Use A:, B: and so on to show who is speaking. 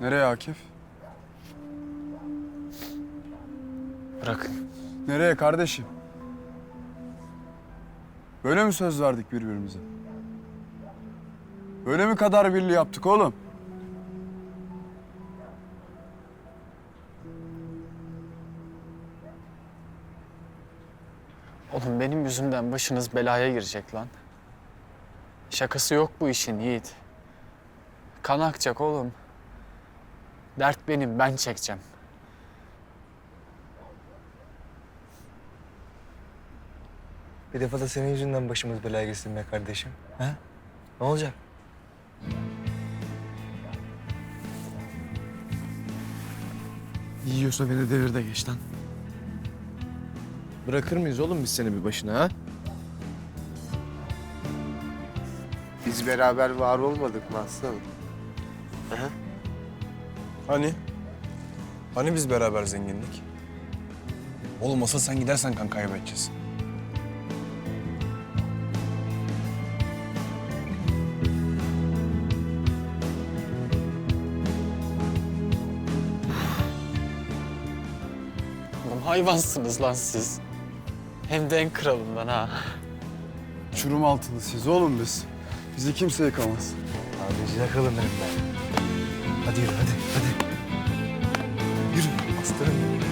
A: Nereye Akif?
B: Bırakın.
A: Nereye kardeşim? Böyle mi söz verdik birbirimize? Böyle mi kadar birliği yaptık oğlum?
B: Oğlum benim yüzümden başınız belaya girecek lan. Şakası yok bu işin Yiğit. Kan akacak oğlum. Dert benim, ben çekeceğim.
C: Bir defa da senin yüzünden başımız belaya girsin be kardeşim. Ha? Ne olacak?
D: Yiyorsa beni devir de geç lan. Bırakır mıyız oğlum biz seni bir başına ha?
E: Biz beraber var olmadık mı aslanım?
F: Hani? Hani biz beraber zengindik? Oğlum asıl sen gidersen kan kaybedeceğiz.
B: Oğlum hayvansınız lan siz. Hem de en kralından ha.
A: Çurum altılı siz oğlum biz. Bizi kimse yıkamaz.
C: Abi yakalım benim ben. Hadi yürü hadi hadi. Yürü aslanım.